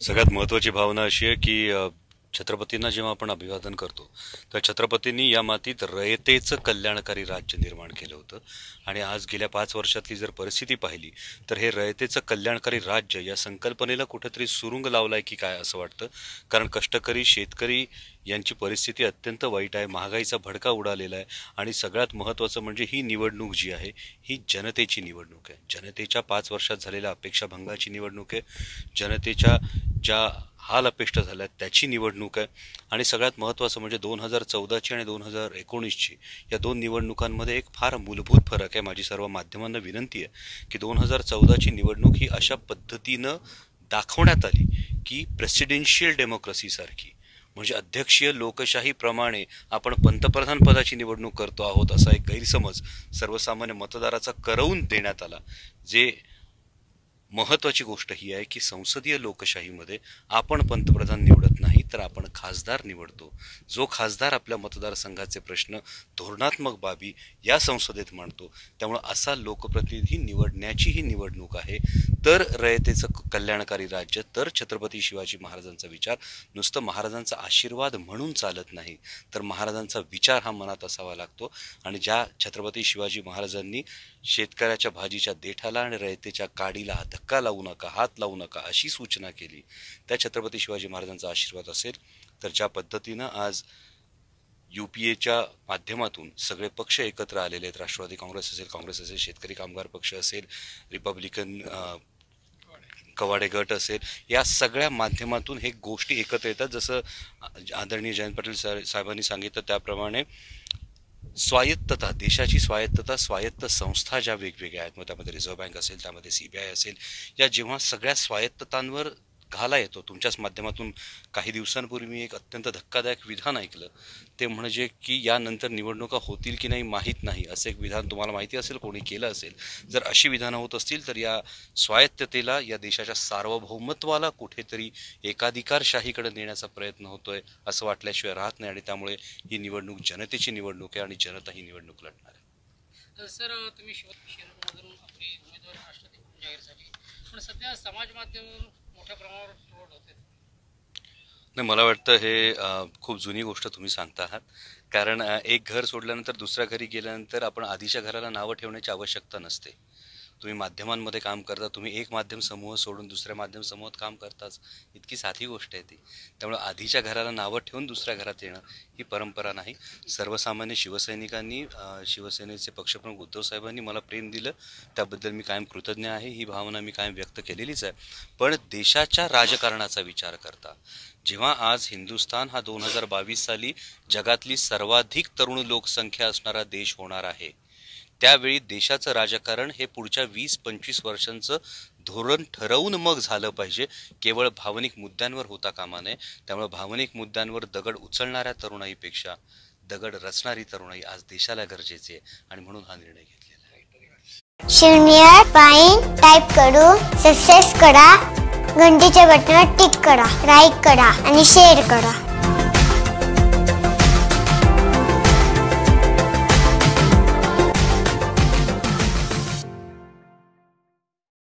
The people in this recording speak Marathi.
सगळ्यात महत्त्वाची भावना अशी आहे की छत्रपतींना जेव्हा आपण अभिवादन करतो तर छत्रपतींनी या मातीत रयतेचं कल्याणकारी राज्य निर्माण केलं होतं. आणि आज गेल्या पाच वर्षातली जर परिस्थिती पाहिली तर हे रयतेचं कल्याणकारी राज्य या संकल्पनेला कुठेतरी सुरुंग लावलाय की काय असं वाटतं? कारण कष्टकरी शेतकरी यांची परिस्थिती अत्यंत वाईट आहे. महागाईचा भडका उडालेला आहे आणि सगळ्यात महत्त्वाचं म्हणजे ही निवडणूक जी आहे ही जनतेची निवडणूक आहे. जनतेच्या पाच वर्षात झालेल्या अपेक्षाभंगाची निवडणूक आहे. जनतेच्या ज्या हाल अपेष्ट झाल्या त्याची निवडणूक आहे. आणि सगळ्यात महत्त्वाचं म्हणजे दोन हजार चौदाची आणि दोन हजार एकोणीसची या दोन निवडणुकांमध्ये एक फार मूलभूत फरक आहे. माझी सर्व माध्यमांना विनंती आहे की दोन हजार चौदाची निवडणूक ही अशा पद्धतीनं दाखवण्यात आली की प्रेसिडेन्शियल डेमोक्रेसीसारखी म्हणजे अध्यक्षीय लोकशाहीप्रमाणे आपण पंतप्रधान पदाची निवडणूक करतो आहोत असा एक गैरसमज सर्वसामान्य मतदाराचा करवून देण्यात आला. जे महत्त्वाची गोष्ट ही आहे की संसदीय लोकशाहीमध्ये आपण पंतप्रधान निवडत नाही. तर आपण खासदार निवडतो. जो खासदार आपल्या मतदारसंघाचे प्रश्न धोरणात्मक बाबी या संसदेत मांडतो त्यामुळं असा लोकप्रतिनिधी निवडण्याची ही निवडणूक आहे. तर रयतेचं कल्याणकारी राज्य तर छत्रपती शिवाजी महाराजांचा विचार. नुसतं महाराजांचा आशीर्वाद म्हणून चालत नाही तर महाराजांचा विचार हा मनात असावा लागतो. आणि ज्या छत्रपती शिवाजी महाराजांनी शेतकऱ्याच्या भाजीच्या देठाला आणि रयतेच्या काडीला धक्का लावू नका हात लावू नका अशी सूचना केली त्या छत्रपती शिवाजी महाराजांचा आशीर्वाद असेल तर ज्या पद्धतीनं आज यू पी एच्या माध्यमातून सगळे पक्ष एकत्र आलेले आहेत राष्ट्रवादी काँग्रेस असेल काँग्रेस असेल शेतकरी कामगार पक्ष असेल रिपब्लिकन कवाडे गट असेल या सगळ्या माध्यमातून हे गोष्टी एकत्र येतात. जसं आदरणीय जयंत पाटील साहेबांनी सांगितलं त्याप्रमाणे स्वायत्तता देशाची स्वायत्तता स्वायत्त संस्था ज्या वेगवेगळ्या आहेत मग त्यामध्ये रिझर्व्ह बँक असेल त्यामध्ये सी बी आय असेल या जेव्हा सगळ्या स्वायत्ततांवर घाला येतो. तुमच्याच माध्यमातून काही दिवसांपूर्वी मी एक अत्यंत धक्कादायक विधान ऐकलं. ते म्हणजे की यानंतर निवडणुका होतील की नाही माहीत नाही असं एक विधान तुम्हाला माहिती असेल कोणी केलं असेल. जर अशी विधानं होत असतील तर या स्वायत्ततेला या देशाच्या सार्वभौमत्वाला कुठेतरी एकाधिकारशाहीकडे नेण्याचा प्रयत्न होतोय असं वाटल्याशिवाय राहत नाही आणि त्यामुळे ही निवडणूक जनतेची निवडणूक आहे आणि जनता ही निवडणूक लढणार आहे. सर तुम्ही शिव आपली उमेदवारी राष्ट्रवादी जाहीर झाली. पण सध्या समाज माध्यमावरून मोठ्या प्रमाणावर ट्रोल होते. नाही मला वाटतं हे खूप जुनी गोष्ट तुम्ही सांगता आहात कारण एक घर सोडल्यानंतर दुसऱ्या घरी गेल्यानंतर आपण आधीच्या घराला नावं ठेवण्याची आवश्यकता नसते. तुम्ही माध्यमांमध्ये काम करता तुम्ही एक माध्यम समूह सोडून दुसऱ्या माध्यम समूहात काम करताच इतकी साधी गोष्ट आहे ती. त्यामुळे आधीच्या घराला नावं ठेवून दुसऱ्या घरात येणं ही परंपरा नाही. सर्वसामान्य शिवसैनिकांनी शिवसेनेचे पक्षप्रमुख उद्धवसाहेबांनी मला प्रेम दिलं. त्याबद्दल मी कायम कृतज्ञ आहे. ही भावना मी कायम व्यक्त केलेलीच आहे. पण देशाच्या राजकारणाचा विचार करता जेव्हा आज हिंदुस्थान हा दोन हजार बावीस साली जगातली सर्वाधिक तरुण लोकसंख्या असणारा देश होणार आहे त्यावेळी देशाचं राजकारण हे पुढच्या वीस पंचवीस वर्षांचं धोरण ठरवून मग झालं पाहिजे. केवळ भावनिक मुद्द्यांवर होता कामा नये. त्यामुळे भावनिक मुद्द्यांवर दगड उचलणाऱ्या तरुणाईपेक्षा दगड रचणारी तरुणाई आज देशाला गरजेची आहे आणि म्हणून हा निर्णय घेतलेला आहे. शून्य पाईन टाईप करू सक्सेस करा घंटीच्या बटनावर टिक करा लाईक करा आणि शेअर करा.